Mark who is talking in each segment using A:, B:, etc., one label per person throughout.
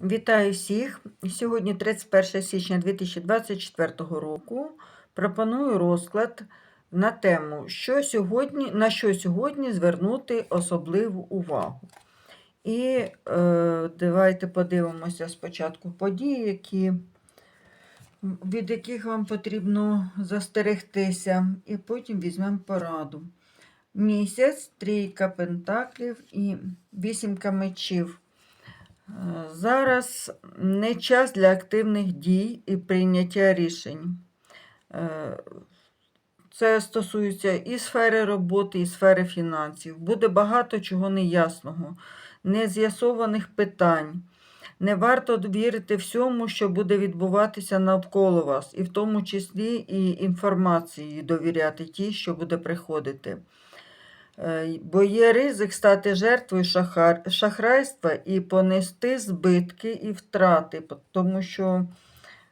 A: Вітаю всіх! Сьогодні 31 січня 2024 року. Пропоную розклад на тему, що сьогодні, на що сьогодні звернути особливу увагу. І е, давайте подивимося спочатку події, які, від яких вам потрібно застерегтися, і потім візьмемо пораду. Місяць, трійка пентаклів і вісімка мечів. Зараз не час для активних дій і прийняття рішень. Е, Це стосується і сфери роботи, і сфери фінансів. Буде багато чого неясного, нез'ясованих питань. Не варто вірити всьому, що буде відбуватися навколо вас, і в тому числі і інформації довіряти тій, що буде приходити. Е, Бо є ризик стати жертвою шахар... шахрайства і понести збитки і втрати, тому що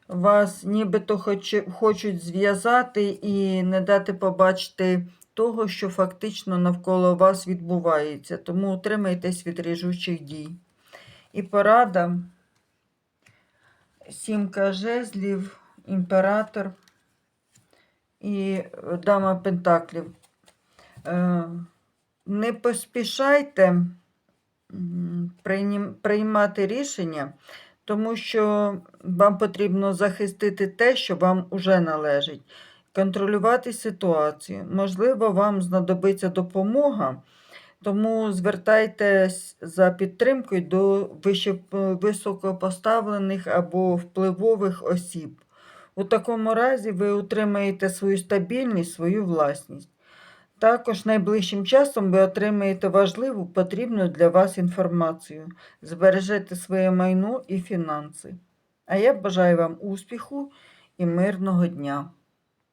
A: вас нібито хоч... хочуть зв'язати і не дати побачити того, що фактично навколо вас відбувається. Тому утримайтесь від ріжучих дій. І порада. Сімка жезлів, імператор і е, дама пентаклів. Не поспішайте приймати рішення, тому що вам потрібно захистити те, що вам уже належить, контролювати ситуацію. Можливо, вам знадобиться допомога, тому звертайтесь за підтримкою до високопоставлених або впливових осіб. У такому разі ви отримаєте свою стабільність, свою власність. Також найближчим часом ви отримаєте важливу, потрібну для вас інформацію, збережете своє майно і фінанси. А я бажаю вам успіху і мирного дня!